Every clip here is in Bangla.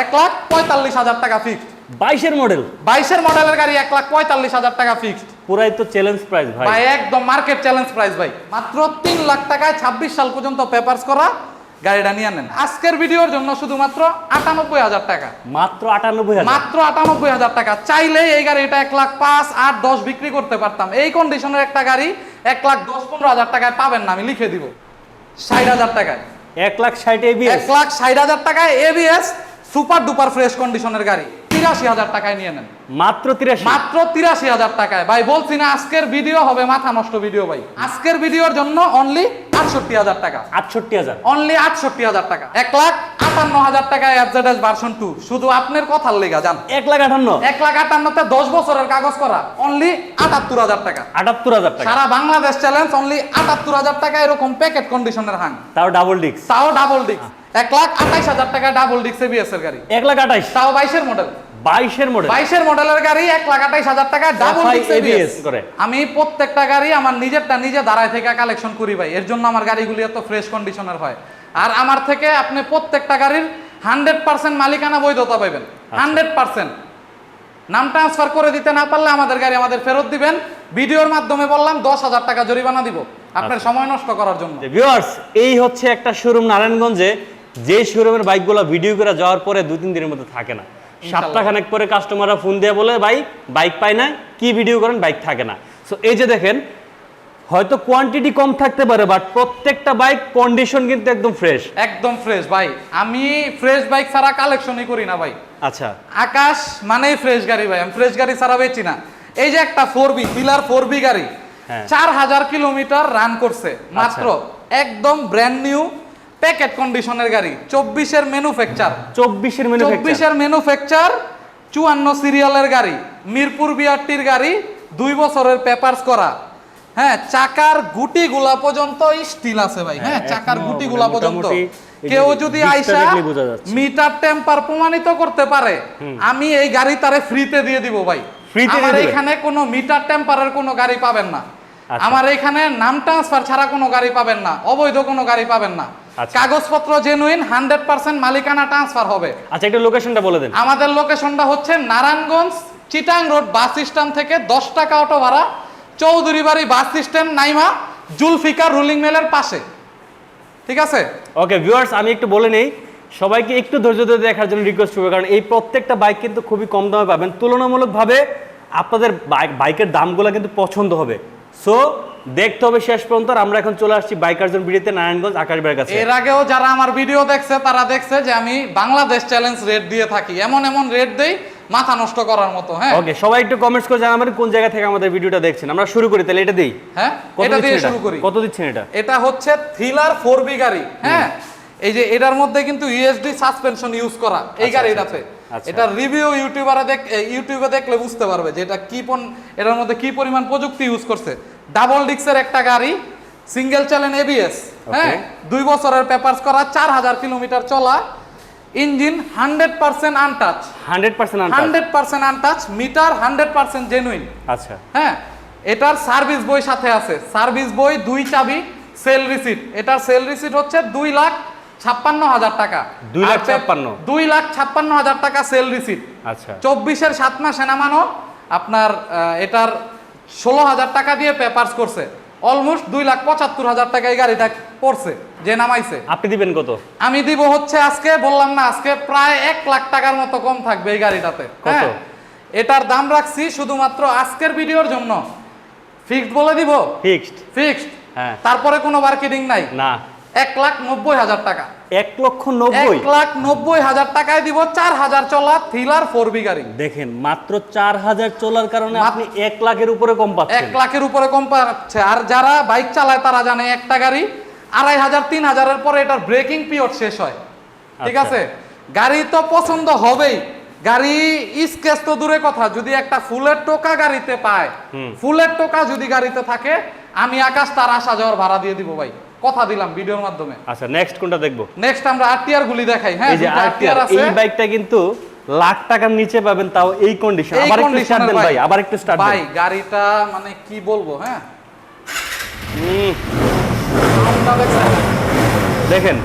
এক লাখ পঁয়তাল্লিশ হাজার টাকা ফিক্সড বাইশের মডেল বাইশের মডেলের গাড়ি এক লাখ পঁয়তাল্লিশ হাজার টাকা ফিক্সড পুরাই তো চ্যালেঞ্জ প্রাইস ভাই। ভাই একদম মার্কেট চ্যালেঞ্জ প্রাইস ভাই। মাত্র তিন লাখ টাকায় ছাব্বিশ সাল পর্যন্ত পেপারস করা গাড়িটা নিয়ে নেন আজকের ভিডিওর জন্য শুধুমাত্র আটানব্বই হাজার টাকা। মাত্র আটানব্বই মাত্র আটানব্বই হাজার টাকা। চাইলেই এই গাড়িটা এক লাখ পাঁচ আট দশ বিক্রি করতে পারতাম। এই কন্ডিশনের একটা গাড়ি এক লাখ দশ পনেরো হাজার টাকায় পাবেন না আমি লিখে দিব। ষাট হাজার টাকায়। এক লাখ ষাট এবিএস এক লাখ ষাট হাজার টাকায় এবিএস সুপার ডুপার ফ্রেশ কন্ডিশনের গাড়ি। তিরাশি হাজার টাকায় নিয়ে নেন। মাত্র তিরাশি। মাত্র তিরাশি হাজার টাকায়। ভাই বলছি না আজকের ভিডিও হবে মাথা নষ্ট ভিডিও ভাই। আজকের ভিডিওর জন্য অনলি আটষট্টি হাজার টাকা। আটষট্টি হাজার। অনলি আটষট্টি হাজার টাকা। এক লাখ আটান্ন হাজার টাকায় এফজেডএস ভার্সন টু শুধু আপনার কথার লেগা যান এক লাখ আটান্ন। এক লাখ আটান্নতে দশ বছরের কাগজ করা। অনলি আটাত্তর হাজার টাকা। আটাত্তর হাজার টাকা। সারা বাংলাদেশ চ্যালেঞ্জ অনলি আটাত্তর হাজার টাকা এরকম প্যাকেট কন্ডিশনের হাং। তাও ডাবল ডিক্স তাও ডাবল ডিস্ক এক লাখ আঠাইশ হাজার টাকা ডাবল ডিস্ক এবিএস এর গাড়ি। এক লাখ আঠাইশ। তাও বাইশের মডেল বাইশের মডেল বাইশের মডেলের গাড়ি এক লাখ আঠাইশ হাজার টাকা ডাবল এবিএস করে। আমি প্রত্যেকটা গাড়ি আমার নিজেরটা নিজে দাঁড়ায় থেকে কালেকশন করি ভাই। এর জন্য আমার গাড়িগুলি এত ফ্রেশ কন্ডিশনের হয়। আর আমার থেকে আপনি প্রত্যেকটা গাড়ির হান্ড্রেড পার্সেন্ট মালিকানা বৈধতা পাবেন। হান্ড্রেড পার্সেন্ট নাম ট্রান্সফার করে দিতে না পারলে আমাদের গাড়ি আমাদের ফেরত দিবেন। ভিডিওর মাধ্যমে বললাম দশ হাজার টাকা জরিমানা দিব। আপনার আচ্ছা। সময় নষ্ট করার জন্য। ভিউয়ার্স এই হচ্ছে একটা শোরুম নারায়ণগঞ্জে। যে শোরুমের বাইকগুলো ভিডিও করে যাওয়ার পরে দু তিন দিনের মধ্যে থাকে না। সাতটা সপ্তাহখানেক পরে কাস্টমাররা ফোন দিয়ে বলে ভাই বাইক পাই না কি ভিডিও করেন বাইক থাকে না। সো এই যে দেখেন হয়তো কোয়ান্টিটি কম থাকতে পারে বাট প্রত্যেকটা বাইক কন্ডিশন কিন্তু একদম ফ্রেশ একদম ফ্রেশ ভাই। আমি ফ্রেশ বাইক ছাড়া কালেকশনই করি না ভাই। আচ্ছা। আকাশ মানেই ফ্রেশ গাড়ি ভাই। আমি ফ্রেশ গাড়ি ছাড়া বেচি না। এই যে একটা four B pillar four B গাড়ি হ্যাঁ। চার হাজার কিলোমিটার রান করছে মাত্র একদম ব্র্যান্ড নিউ প্যাকেট কন্ডিশনের গাড়ি চব্বিশের ম্যানুফ্যাকচার চব্বিশের চব্বিশের ম্যানুফ্যাকচার চুয়ান্ন সিরিয়ালের গাড়ি মিরপুর বিআরটির গাড়ি দুই বছরের পেপারস করা। হ্যাঁ চাকার গুটি গুলা পর্যন্ত স্টিল আছে ভাই। হ্যাঁ হ্যাঁ, চাকার গুটি গুলা পর্যন্ত। এই যে কেউ যদি আইসা। মিটার টেম্পার প্রমাণিত করতে পারে আমি এই গাড়ি তারে ফ্রিতে দিয়ে দিব ভাই। আমার এখানে কোনো মিটার টেম্পারের কোনো গাড়ি পাবেন না। আচ্ছা। আমার এখানে নাম ট্রান্সফার ছাড়া কোনো গাড়ি পাবেন না। অবৈধ কোনো গাড়ি পাবেন না। কাগজপত্র জেনুইন হান্ড্রেড পার্সেন্ট মালিকানা ট্রান্সফার হবে। আচ্ছা একটু লোকেশনটা বলে দেন। আমাদের লোকেশনটা হচ্ছে Narayanganj Chittagong road bus stand থেকে দশ টাকা অটো ভাড়া Chowdhury Bari bus stand Naima Zulfikar rolling মেলের পাশে। ঠিক আছে? ওকে ভিউয়ার্স আমি একটু বলে নেই সবাইকে একটু ধৈর্য ধরে দেখার জন্য রিকোয়েস্ট করব কারণ এই প্রত্যেকটা বাইক কিন্তু খুবই কম দামে পাবেন। তুলনামূলকভাবে আপনাদের বাইক বাইকের দামগুলো কিন্তু পছন্দ হবে। সো দেখতে হবে শেষ পর্যন্ত আমরা এখন চলে আসছি বাইকারজন বিড়িতে নারায়ণগঞ্জ আকাশবাড়ির কাছে। এর আগেও যারা আমার ভিডিও দেখছে তারা দেখছে যে আমি বাংলাদেশ চ্যালেঞ্জ রেট দিয়ে থাকি। এমন এমন রেট দেই মাথা নষ্ট করার মতো হ্যাঁ। ওকে সবাই একটু কমেন্টস করে জানাবেন কোন জায়গা থেকে আমাদের ভিডিওটা দেখছেন। আমরা শুরু করি তাহলে এটা দিই। হ্যাঁ এটা দিয়ে শুরু করি। কত দিচ্ছেন এটা? এটা হচ্ছে থ্রিলার ফোর বি গাড়ি হ্যাঁ। এই যে এটার মধ্যে কিন্তু ইউএসডি সাসপেনশন ইউজ করা এই আচ্ছা, গাড়িটাতে আচ্ছা। এটা রিভিউ ইউটিউবারে দেখ ইউটিউবে দেখলে বুঝতে পারবে যে এটা কি পন এটার মধ্যে কি পরিমাণ প্রযুক্তি ইউজ করছে। ডাবল ডিক্সের একটা গাড়ি সিঙ্গেল চ্যানেল এবিএস হ্যাঁ? দুই বছরের পেপারস করা চার হাজার কিলোমিটার চলা engine hundred percent untouch hundred percent hundred percent untouch meter hundred percent genuine আচ্ছা। হ্যাঁ? এটার সার্ভিস বই সাথে আছে। সার্ভিস বই দুই চাবি সেল রিসিট এটার সেল রিসিট হচ্ছে দুই লাখ ছাপ্পান্ন হাজার টাকা। দুই লাখ ছাপ্পান্ন? দুই লাখ ছাপ্পান্ন হাজার টাকা সেল রিসিট আচ্ছা। চব্বিশের সাত মাসে নামানো। আপনার এটার ষোলো হাজার টাকা দিয়ে পেপারস করছে। অলমোস্ট দুই লাখ পঁচাত্তর হাজার টাকা এই গাড়িটা পড়ছে যে নামাইছে। আপনি দিবেন কত? আমি দিব হচ্ছে আজকে বললাম না আজকে প্রায় এক লাখ টাকার মতো কম থাকবে এই গাড়িটাতে। হ্যাঁ এটার দাম রাখছি শুধুমাত্র আজকের ভিডিওর জন্য। ফিক্সড বলে দিব? ফিক্সড ফিক্সড হ্যাঁ। তারপরে কোনো মার্কেটিং নাই? না। এক লাখ নব্বই হাজার টাকা। এক লক্ষ নব্বই। লাখ নব্বই হাজার টাকায় দিব চার হাজার চলা থ্রিলার ফোর বি গাড়ি দেখেন মাত্র চার হাজার চলার কারণে আপনি এক লাখের উপরে কম এক লাখের উপরে কম পাচ্ছে। আর যারা বাইক চালায় তারা জানে একটা গাড়ি আড়াই হাজার তিন হাজারের পরে এটার ব্রেকিং পিরিয়ড শেষ হয়। ঠিক আচ্ছা। আছে? গাড়ি তো পছন্দ হবেই। গাড়ি স্কেচ তো দূরে কথা। যদি একটা ফুলের টোকা গাড়িতে পায় ফুলের টোকা যদি গাড়িতে থাকে আমি আকাশ তার আসা যাওয়ার ভাড়া দিয়ে দিব ভাই। কথা দিলাম ভিডিওর মাধ্যমে। আচ্ছা নেক্সট কোনটা দেখব? নেক্সট আমরা আরটিআর গুলি দেখাই। হ্যাঁ এই যে আরটিআর আছে। এই বাইকটা কিন্তু লাখ টাকার নিচে পাবেন তাও এই কন্ডিশন আবার একটু স্টার্ট দেন ভাই। আবার একটু স্টার্ট ভাই গাড়িটা মানে কি বলব হ্যাঁ? দেখেন।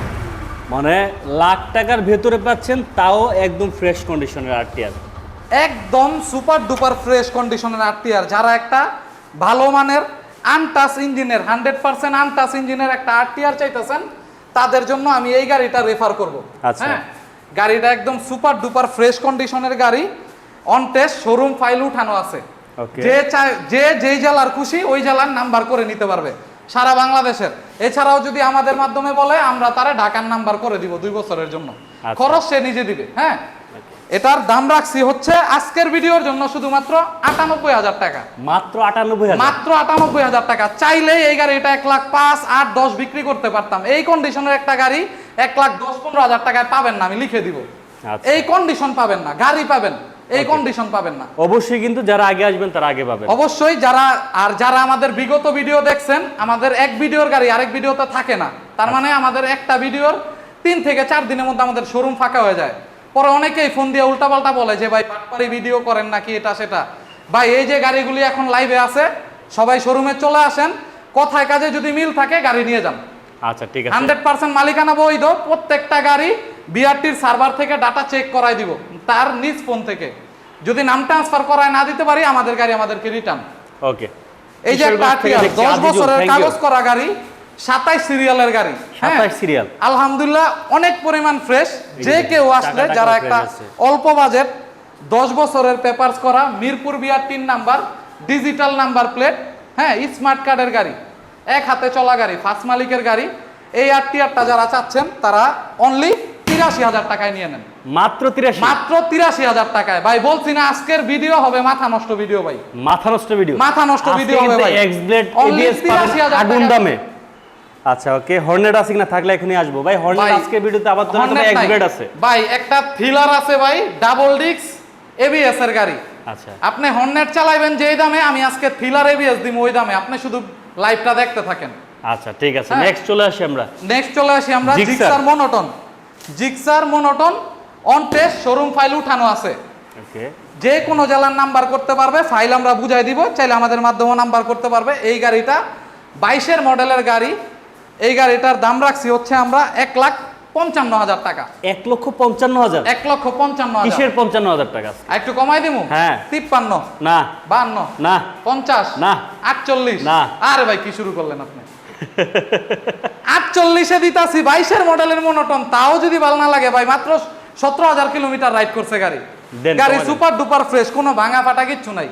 মানে লাখ টাকার ভেতরে পাচ্ছেন তাও একদম ফ্রেশ কন্ডিশনের আরটিআর একদম সুপার ডুপার ফ্রেশ কন্ডিশনের আরটিআর যারা একটা ভালো মানের আনটাচ ইঞ্জিনের হান্ড্রেড পার্সেন্ট আনটাচ ইঞ্জিনের একটা আরটিআর চাইতেছেন তাদের জন্য আমি এই গাড়িটা রেফার করব। আচ্ছা। হ্যাঁ? গাড়িটা একদম সুপার ডুপার ফ্রেশ কন্ডিশনের গাড়ি অন টেস্ট শোরুম ফাইল উঠানো আছে। যে চায় যে যেই জেলার খুশি ওই জেলার নাম্বার করে নিতে পারবে সারা বাংলাদেশের। এছাড়াও যদি আমাদের মাধ্যমে বলে আমরা তারা ঢাকার নাম্বার করে দিব দুই বছরের জন্য। আচ্ছা। খরচ সে নিজে দিবে হ্যাঁ? এটার দাম রাখছি হচ্ছে আজকের ভিডিওর জন্য শুধুমাত্র আটানব্বই হাজার টাকা। মাত্র আটানব্বই মাত্র আটানব্বই হাজার টাকা। চাইলে এই গাড়িটা এক লাখ পাঁচ আট দশ বিক্রি করতে পারতাম। এই কন্ডিশনের একটা গাড়ি এক লাখ দশ পনেরো হাজার টাকায় পাবেন না আমি লিখে দিব। আচ্ছা। এই কন্ডিশন পাবেন না গাড়ি পাবেন। এই কন্ডিশন পাবেন না। অবশ্যই কিন্তু যারা আগে আসবেন তারা আগে পাবেন। অবশ্যই যারা আর যারা আমাদের বিগত ভিডিও দেখছেন আমাদের এক ভিডিওর গাড়ি আরেক ভিডিওতে থাকে না। তার মানে আমাদের একটা ভিডিওর তিন থেকে চার দিনের মধ্যে আমাদের শোরুম ফাঁকা হয়ে যায়। পরে অনেকেই ফোন দিয়ে উল্টাপাল্টা বলে যে ভাই পাটপারি ভিডিও করেন নাকি এটা সেটা? ভাই এই যে গাড়িগুলি এখন লাইভে আছে সবাই শোরুমে চলে আসেন কথায় কাজে যদি মিল থাকে গাড়ি নিয়ে যান। আচ্ছা ঠিক আছে। হান্ড্রেড পার্সেন্ট মালিকানা বৈধ প্রত্যেকটা গাড়ি বিআরটির সার্ভার থেকে ডাটা চেক করাই দিব তার নিজ ফোন থেকে। যদি নাম ট্রান্সফার করায় না দিতে পারি আমাদের গাড়ি আমাদেরকে রিটার্ন ওকে এই যে একটা আরটিআর দশ বছরের কাগজ করা গাড়ি সাতাইশ সিরিয়ালের গাড়ি হ্যাঁ? সিরিয়াল। আলহামদুলিল্লাহ অনেক পরিমাণ ফ্রেশ যে কেউ আসলে যারা একটা অল্প বাজেট দশ বছরের পেপারস করা মিরপুর বিয়ার তিন নাম্বার ডিজিটাল নাম্বার প্লেট হ্যাঁ স্মার্ট কার্ডের গাড়ি। এক হাতে চলা গাড়ি ফার্স্ট মালিকের গাড়ি। এই আরটিআরটা যারা চাচ্ছেন তারা অনলি তিরাশি হাজার টাকায় নিয়ে নেন। মাত্র তিরাশি? মাত্র তিরাশি হাজার টাকায়। ভাই বলছি না আজকের ভিডিও হবে মাথা নষ্ট ভিডিও ভাই। মাথা নষ্ট ভিডিও মাথা নষ্ট ভিডিও হবে ভাই। এক্স ব্লেড Only এবিএস 83,000 আগুন টাকা। দামে। আচ্ছা ওকে। হর্নেট আছে কিনা থাকলে এখনই আসব। ভাই হর্নেট আজকে ভিডিওতে আবার জন্য Hornet এক্স আছে। ভাই একটা থ্রিলার আছে ভাই ডাবল ডিক্স এবিএস এর গাড়ি। আচ্ছা। আপনি হর্নেট চালাইবেন যেই দামে আমি আজকে থ্রিলার এবিএস দিব ওই দামে। আপনি শুধু লাইভটা দেখতে থাকেন। আচ্ছা ঠিক আছে। হ্যাঁ। নেক্সট চলে আসি আমরা। নেক্সট চলে আসি আমরা Gixxer monotone Gixxer monotone on test showroom file উঠানো আছে। ওকে। যে কোনো জেলার নাম্বার করতে পারবে ফাইল আমরা বুঝাই দিব। চাইলে আমাদের মাধ্যমে নাম্বার করতে পারবে। এই গাড়িটা বাইশের মডেলের গাড়ি এই গাড়িটার দাম রাখছি হচ্ছে আমরা এক লাখ পঞ্চান্ন হাজার টাকা। এক লক্ষ পঞ্চান্ন হাজার? এক লক্ষ পঞ্চান্ন হাজার। কিসের পঞ্চান্ন হাজার টাকা? একটু কমাই দিব হ্যাঁ। তিপ্পান্ন। না। বান্ন। না। পঞ্চাশ। না। আটচল্লিশ। না। আরে ভাই কি শুরু করলেন আপনি? আটচল্লিশে দিতাছি বাইশের মডেলের মনোটন তাও যদি ভালো না লাগে ভাই মাত্র সতেরো হাজার কিলোমিটার রাইড করছে গাড়ি। গাড়ি সুপার ডুপার ফ্রেশ কোনো ভাঙা ফাটা কিচ্ছু নাই।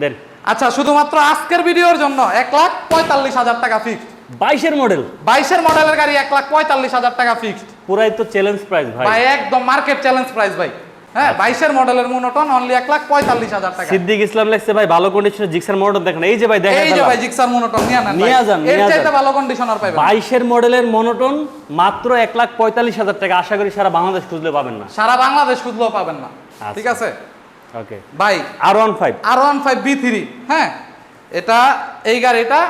দেন। আচ্ছা শুধুমাত্র আজকের ভিডিওর জন্য এক লাখ পঁয়তাল্লিশ হাজার টাকা ফিক্সড বাইশের মডেল বাইশের মডেলের গাড়ি এক লাখ পঁয়তাল্লিশ হাজার টাকা ফিক্সড পুরাই তো চ্যালেঞ্জ প্রাইস ভাই। ভাই একদম মার্কেট চ্যালেঞ্জ প্রাইস ভাই। হ্যাঁ বাইশের মডেলের মনোটন অনলি এক লাখ পঁয়তাল্লিশ হাজার টাকা। সিদ্দিক ইসলাম লেখছে ভাই ভালো কন্ডিশনে জিক্সার মডেল দেখেন। এই যে ভাই দেখেন এই যে ভাই জিক্সার মনোটন নিয়ে নেন নিয়ে যান, এর চাইতে ভালো কন্ডিশনার পাইবেন বাইশের মডেলের মনোটন মাত্র এক লাখ পঁয়তাল্লিশ হাজার টাকা। আশা করি সারা বাংলাদেশ খুঁজলে পাবেন না। সারা বাংলাদেশ খুঁজলেও পাবেন না। আচ্ছা। ঠিক আছে? ওকে ভাই R one five R one five B three হ্যাঁ? এটা এই গাড়িটা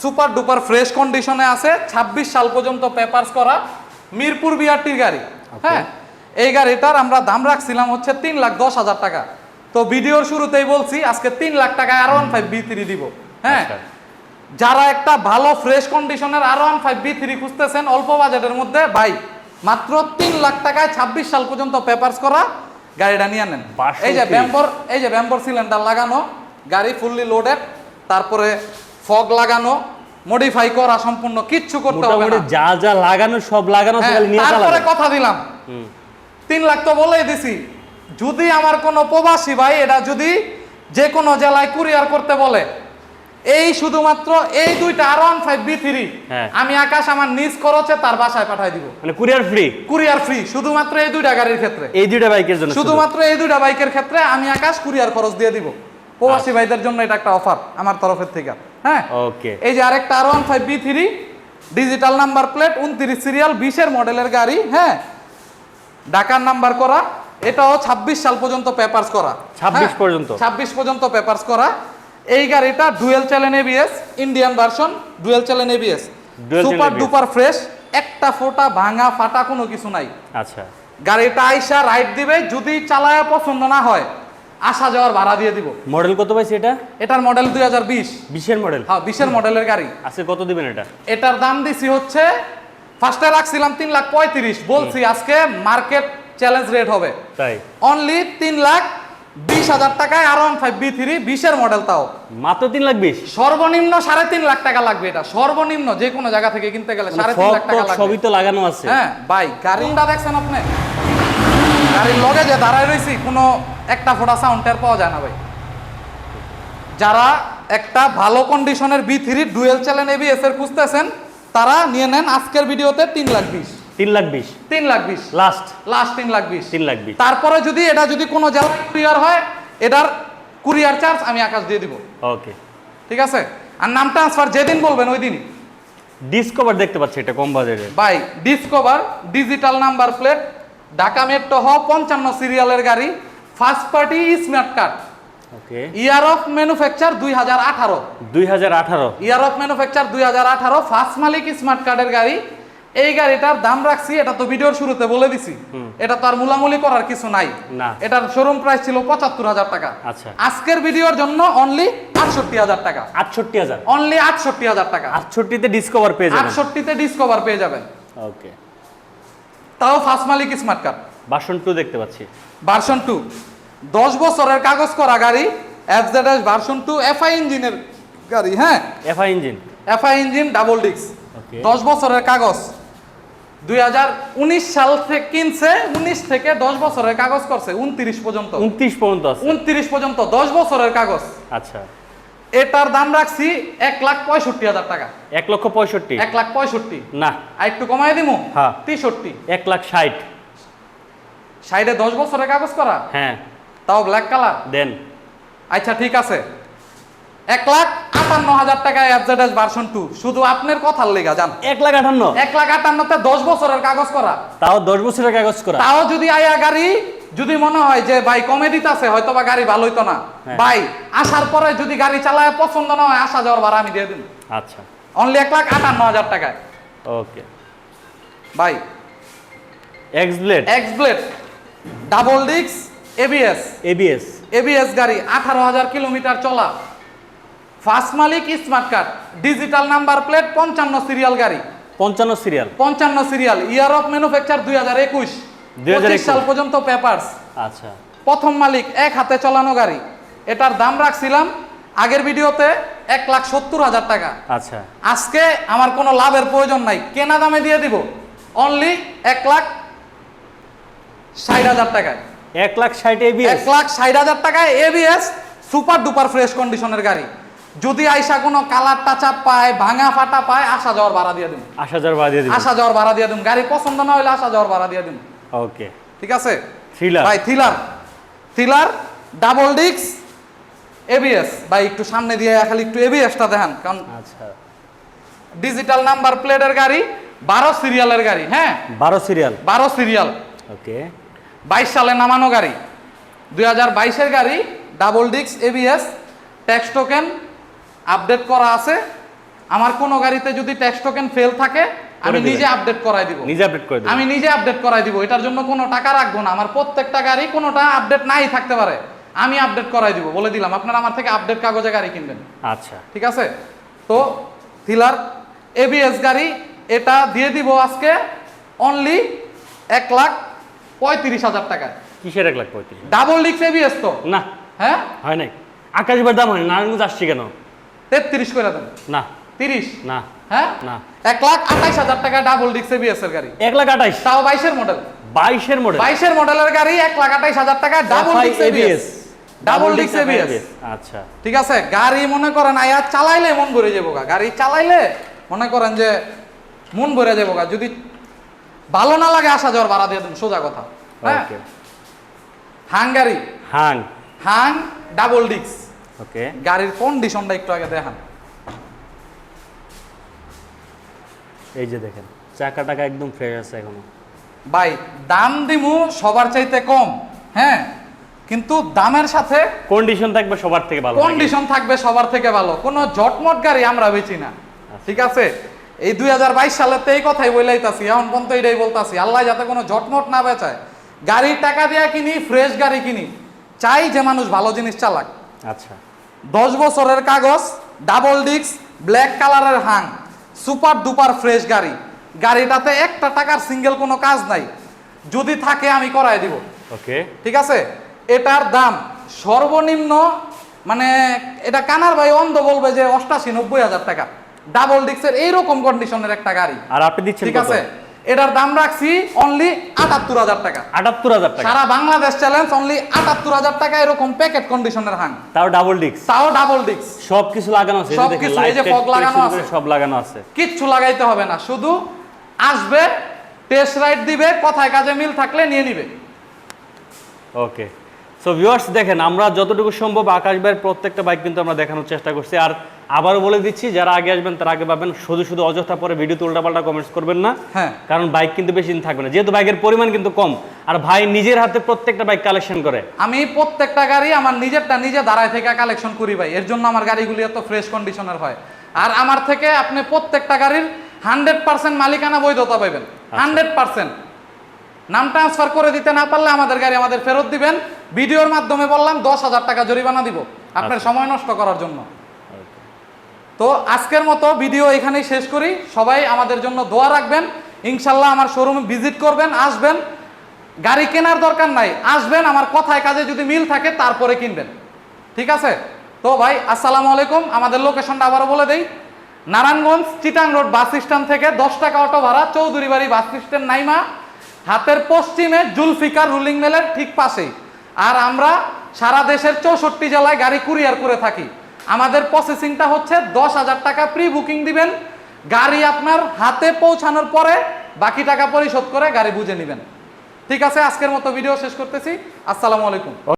সুপার ডুপার ফ্রেশ কন্ডিশনে আছে ২৬ সাল পর্যন্ত পেপারস করা মিরপুর বিআরটির গাড়ি। হ্যাঁ এই গাড়িটার আমরা দাম রাখছিলাম হচ্ছে তিন লাখ দশ হাজার টাকা। তো ভিডিওর শুরুতেই বলছি আজকে তিন লাখ টাকায় R one five B three দিব। হ্যাঁ আচ্ছা। যারা একটা ভালো ফ্রেশ কন্ডিশনের R one five B three খুঁজতেছেন অল্প বাজেটের মধ্যে ভাই মাত্র তিন লাখ টাকায় ছাব্বিশ সাল পর্যন্ত পেপারস করা গাড়িটা নিয়ে নেন। এই যে ব্যাম্পর এই যে ব্যাম্পর সিলিন্ডার লাগানো গাড়ি ফুললি লোডেড তারপরে ফগ লাগানো মডিফাই করা সম্পূর্ণ কিচ্ছু করতে হবে না। যা যা লাগানো সব লাগানো হ্যাঁ, নিয়ে তারপরে কথা দিলাম। তিন লাখ তো বলেই দিছি। যদি আমার কোনো প্রবাসী ভাই এটা যদি যে কোনো জেলায় কুরিয়ার করতে বলে এই শুধুমাত্র এই দুইটা R one five B three হ্যাঁ। আমি আকাশ আমার নিজ খরচে তার বাসায় পাঠাই দিব। মানে কুরিয়ার ফ্রি? কুরিয়ার ফ্রি শুধুমাত্র এই দুইটা গাড়ির ক্ষেত্রে। এই দুইটা বাইকের জন্য শুধুমাত্র এই দুইটা বাইকের ক্ষেত্রে আমি আকাশ কুরিয়ার খরচ দিয়ে দিব। প্রবাসী ভাইদের জন্য এটা একটা অফার আমার তরফের থেকে। হ্যাঁ? ওকে এই যে আরেকটা R one five B three digital number plate উনত্রিশ সিরিয়াল বিশের মডেলের গাড়ি হ্যাঁ? ঢাকার নাম্বার করা এটাও ছাব্বিশ সাল পর্যন্ত পেপারস করা। 26 পর্যন্ত? ছাব্বিশ পর্যন্ত পেপারস করা। এই গাড়িটা dual চ্যালেন ABS Indian version dual চ্যালেন ABS super duper fresh একটা ফোটা ভাঙা ফাটা কোনো কিছু নাই। আচ্ছা। গাড়িটা আইসা রাইড দিবে যদি চালায় পছন্দ না হয়। আসা যাওয়ার ভাড়া দিয়ে দিব। মডেল কত পাইছে এটা? এটার মডেল দুই হাজার বিশ। বিশের মডেল? হ্যাঁ বিশের মডেলের গাড়ি। আজকে কত দিবেন এটা? এটার দাম দিছি হচ্ছে ফার্স্টে রাখছিলাম তিন লাখ পঁয়ত্রিশ। বলছি আজকে মার্কেট চ্যালেঞ্জ রেট হবে। তাই? অনলি তিন লাখ বিশ হাজার টাকায় R one five B three বিশের মডেল তাও। মাত্র তিন লাখ বিশ? সর্বনিম্ন সাড়ে তিন লাখ টাকা লাগবে এটা। সর্বনিম্ন যে কোনো জায়গা থেকে কিনতে গেলে সাড়ে তিন লাখ টাকা লাগবে। সবই তো লাগানো আছে। হ্যাঁ ভাই গাড়িটা দেখছেন আপনি? গাড়ির লগে যে দাঁড়ায় রয়েছি কোনো একটা ফোটা সাউন্ড টের পাওয়া যায় না ভাই। যারা একটা ভালো কন্ডিশনের B three dual channel ABS এর খুঁজতেছেন তারা নিয়ে নেন আজকের ভিডিওতে তিন লাখ বিশ। তিন লাখ বিশ। তিন লাখ বিশ। লাস্ট লাস্ট তিন লাখ বিশ। তিন লাখ বিশ। তারপরে যদি এটা যদি কোনো জেলায় কুরিয়ার হয় এটার কুরিয়ার চার্জ আমি আকাশ দিয়ে দিব। ওকে ঠিক আছে? আর নাম ট্রান্সফার যেদিন বলবেন ওই দিনই। ডিসকভার দেখতে পাচ্ছি এটা কম বাজারে। By Discover digital number plate Dhaka metro হ পঞ্চান্ন সিরিয়ালের গাড়ি first party smart card okay. Year of manufacture দুই হাজার আঠারো। দুই হাজার আঠারো। ইয়ার অফ ম্যানুফ্যাকচার দুই হাজার আঠারো ফার্স্ট মালিক স্মার্ট কার্ডের গাড়ি। এই গাড়িটার দাম রাখছি এটা তো ভিডিওর শুরুতে বলে দিছি। এটা তো আর মুলামুলি করার কিছু নাই। না। এটার শোরুম প্রাইস ছিল পঁচাত্তর হাজার টাকা। আচ্ছা। আজকের ভিডিওর জন্য অনলি আটষট্টি হাজার টাকা। আটষট্টি হাজার। অনলি আটষট্টি হাজার টাকা। আটষট্টিতে ডিসকভার পেয়ে যাবেন। আটষট্টিতে ডিসকভার পেয়ে যাবেন। ওকে। তাও ফার্স্ট মালিক স্মার্ট কার্ড ভার্সন টু দেখতে পাচ্ছি। ভার্সন টু দশ বছরের কাগজ করা গাড়ি এফজেডএস ভার্সন টু এফআই ইঞ্জিনের গাড়ি হ্যাঁ? FI engine FI engine double ডিক্স দশ বছরের কাগজ। দুই সাল থেকে কিনছে উনিশ থেকে দশ বছরের কাগজ করছে উনত্রিশ পর্যন্ত। উনত্রিশ পর্যন্ত উনত্রিশ পর্যন্ত দশ বছরের কাগজ। আচ্ছা। এটার দাম রাখছি এক লাখ পঁয়ষট্টি হাজার টাকা। এক লক্ষ পঁয়ষট্টি। এক লাখ পঁয়ষট্টি। না। আর একটু কমাই দিমু? হ্যাঁ। তেষট্টি। এক লাখ ষাট। সাইডে দশ বছরের কাগজ করা? হ্যাঁ। তাও ব্ল্যাক কালার দেন। আচ্ছা ঠিক আছে। এক লাখ আটান্ন হাজার টাকা এফজেডএস ভার্সন টু শুধু আপনার কথার লেগা যান এক লাখ আটান্ন। এক লাখ আটান্নতে দশ বছরের কাগজ করা। তাও দশ বছরের কাগজ করা। তাও যদি আয়া গাড়ি যদি মনে হয় যে ভাই কমে দিতেছে হয়তো বা গাড়ি ভালো হইতো না। হ্যাঁ। ভাই আসার পরে যদি গাড়ি চালায় পছন্দ না হয় আসা যাওয়ার ভাড়া আমি দিয়ে দিন আচ্ছা। অনলি এক লাখ আটান্ন হাজার টাকায়। ওকে। ভাই X blade X blade double ডিক্স এবিএস এবিএস এবিএস গাড়ি আঠারো হাজার কিলোমিটার চলা। ফার্স্ট মালিক smart card. Digital number plate পঞ্চান্ন সিরিয়াল গাড়ি। পঞ্চান্ন সিরিয়াল। পঞ্চান্ন সিরিয়াল। ইয়ার অফ ম্যানুফ্যাকচার দুই হাজার একুশ। 2021 সাল পর্যন্ত পেপারস আচ্ছা। প্রথম মালিক এক হাতে চালানো গাড়ি। এটার দাম রাখছিলাম আগের ভিডিওতে এক লাখ সত্তর হাজার টাকা। আচ্ছা। আজকে আমার কোনো লাভের প্রয়োজন নাই। কেনা দামে দিয়ে দিব। অনলি এক লাখ ষাট হাজার টাকায়। এক লাখ ষাট এবিএস এক লাখ ষাট হাজার টাকায় এবিএস সুপার ডুপার ফ্রেশ কন্ডিশনের গাড়ি। যদি আইসা কোনো কালার টাচা পায় ভাঙা ফাটা পায় আসা যাওয়ার ভাড়া দিয়ে দিন আট হাজার বাদ দিয়ে দিবেন আসা যাওয়ার ভাড়া দিয়ে দিন গাড়ি পছন্দ না হলে আসা যাওয়ার ভাড়া দিয়ে দিন ওকে ঠিক আছে? থ্রিলার ভাই থ্রিলার থ্রিলার ডাবল ডিক্স এবিএস ভাই একটু সামনে দিয়ে খালি একটু এবিএসটা দেখান কারণ আচ্ছা। ডিজিটাল নাম্বার প্লেটের গাড়ি বারো সিরিয়ালের গাড়ি হ্যাঁ? বারো সিরিয়াল বারো সিরিয়াল ওকে বাইশ সালে নামানো গাড়ি। দুই হাজার বাইশের গাড়ি ডাবল ডিক্স এবিএস ট্যাক্স টোকেন আপডেট করা আছে। আমার কোনো গাড়িতে যদি ট্যাক্স টোকেন ফেল থাকে আমি নিজে আপডেট করাই দিব। নিজে আপডেট করে আমি নিজে আপডেট করাই দিব। এটার জন্য কোনো টাকা রাখব না। আমার প্রত্যেকটা গাড়ি কোনোটা আপডেট নাই থাকতে পারে। আমি আপডেট করাই দিব। বলে দিলাম আপনারা আমার থেকে আপডেট কাগজে গাড়ি কিনবেন। আচ্ছা। ঠিক আছে? তো থিলার এবিএস গাড়ি এটা দিয়ে দিব আজকে অনলি এক লাখ পঁয়ত্রিশ হাজার টাকা কিসের এক লাখ পঁয়ত্রিশ ডাবল ডিক্স এবিএস তো? না। হ্যাঁ? হয় নাই। আকাশবার দাম হয় নারায়ণগঞ্জ আসছি কেন? তেত্রিশ করে দেন। না। তিরিশ? না। হ্যাঁ? না। এক লাখ আঠাইশ হাজার টাকা ডাবল ডিক্স এবিএস এর গাড়ি। এক লাখ আঠাইশ। তাও বাইশের মডেল বাইশের মডেল বাইশের মডেলের গাড়ি এক লাখ আঠাইশ হাজার টাকা ডাবল ডিক্স এবিএস ডাবল ডিক্স এবিএস আচ্ছা। ঠিক আছে? গাড়ি মনে করেন আয়া চালাইলে মন ভরে যাব গাড়ি চালাইলে মনে করেন যে মন ভরে যাব যদি ভালো না লাগে আসা যাওয়ার ভাড়া দিয়ে দেন সোজা কথা। হ্যাঁ? হাঙ্গারি হাং হাং। ডাবল ডিক্স ওকে গাড়ির কন্ডিশনটা একটু আগে দেখান। এই যে দেখেন চাকা টাকা একদম ফ্রেশ আছে এখনও। ভাই দাম দিমু সবার চাইতে কম হ্যাঁ? কিন্তু দামের সাথে কন্ডিশন থাকবে সবার থেকে ভালো কন্ডিশন থাকবে সবার থেকে ভালো। কোনো জটমট গাড়ি আমরা বেচি না। ঠিক আছে? এই দুই হাজার বাইশ সালের এই কথাই বইলাইতাছি এখন পর্যন্ত এটাই বলতাছি আল্লাহ যাতে কোনো জটমট না বেচায়। গাড়ির টাকা দিয়া কিনি ফ্রেশ গাড়ি কিনি। চাই যে মানুষ ভালো জিনিস চালাক। আচ্ছা। দশ বছরের কাগজ ডাবল ডিস্ক ব্ল্যাক কালারের হাং। সুপার ডুপার ফ্রেশ গাড়ি। গাড়িটাতে একটা টাকার সিঙ্গেল কোনো কাজ নাই। যদি থাকে আমি করাই দিব। ওকে। ঠিক আছে? এটার দাম সর্বনিম্ন মানে এটা কানার ভাই অন্ধ বলবে যে অষ্টাশি নব্বই হাজার টাকা। ডাবল ডিক্সের এইরকম কন্ডিশনের একটা গাড়ি। আর আপনি দিচ্ছেন ঠিক আছে? এটার দাম রাখছি অনলি আটাত্তর হাজার টাকা। আটাত্তর হাজার টাকা। সারা বাংলাদেশ চ্যালেঞ্জ অনলি আটাত্তর হাজার টাকা এরকম প্যাকেট কন্ডিশনের হাং তাও ডাবল ডিস্ক তাও ডাবল ডিক্স সব কিছু লাগানো আছে দেখেন, সবকিছু, এই যে থেকে লাগানো আছে। সব লাগানো আছে। কিচ্ছু লাগাইতে হবে না শুধু আসবে টেস্ট রাইড দিবে কথায় কাজে মিল থাকলে নিয়ে নিবে। ওকে সো ভিউয়ার্স দেখেন আমরা যতটুকু সম্ভব আকাশ ভাইয়ের প্রত্যেকটা বাইক কিন্তু আমরা দেখানোর চেষ্টা করছি। আর আবারও বলে দিচ্ছি যারা আগে আসবেন তারা আগে পাবেন। শুধু শুধু অযথা পরে ভিডিওতে উল্টাপাল্টা কমেন্টস করবেন না। হ্যাঁ। কারণ বাইক কিন্তু বেশি দিন থাকবে না। যেহেতু বাইকের পরিমাণ কিন্তু কম আর ভাই নিজের হাতে প্রত্যেকটা বাইক কালেকশন করে। আমি প্রত্যেকটা গাড়ি আমার নিজেরটা নিজে দাঁড়ায় থেকে কালেকশন করি ভাই। এর জন্য আমার গাড়িগুলি এত ফ্রেশ কন্ডিশনের হয়। আর আমার থেকে আপনি প্রত্যেকটা গাড়ির হান্ড্রেড পার্সেন্ট মালিকানা বৈধতা পাবেন হান্ড্রেড পার্সেন্ট নাম ট্রান্সফার করে দিতে না পারলে আমাদের গাড়ি আমাদের ফেরত দিবেন। ভিডিওর মাধ্যমে বললাম দশ হাজার টাকা জরিমানা দিব। আপনার সময় নষ্ট করার জন্য। তো আজকের মতো ভিডিও এখানেই শেষ করি। সবাই আমাদের জন্য দোয়া রাখবেন। ইনশাল্লাহ আমার শোরুমে ভিজিট করবেন, আসবেন। গাড়ি কেনার দরকার নাই। আসবেন, আমার কথায় কাজে যদি মিল থাকে তারপরে কিনবেন। ঠিক আছে? তো ভাই, আসসালামু আলাইকুম। আমাদের লোকেশনটা আবারও বলে দেই। Narayanganj, Chittagong road bus stand থেকে দশ টাকা অটো ভাড়া চৌধুরী বাড়ি বাস স্ট্যান্ড নাইমা। হাতের পশ্চিমে জুলফিকার রুলিং মেলের ঠিক পাশেই। আর আমরা সারা দেশের চৌষট্টি জেলায় গাড়ি কুরিয়ার করে থাকি। আমাদের প্রসেসিংটা হচ্ছে দশ হাজার টাকা প্রি বুকিং দিবেন। গাড়ি আপনার হাতে পৌঁছানোর পরে বাকি টাকা পরিশোধ করে গাড়ি বুঝে নেবেন। ঠিক আছে, আজকের মতো ভিডিও শেষ করতেছি। আসসালামু আলাইকুম।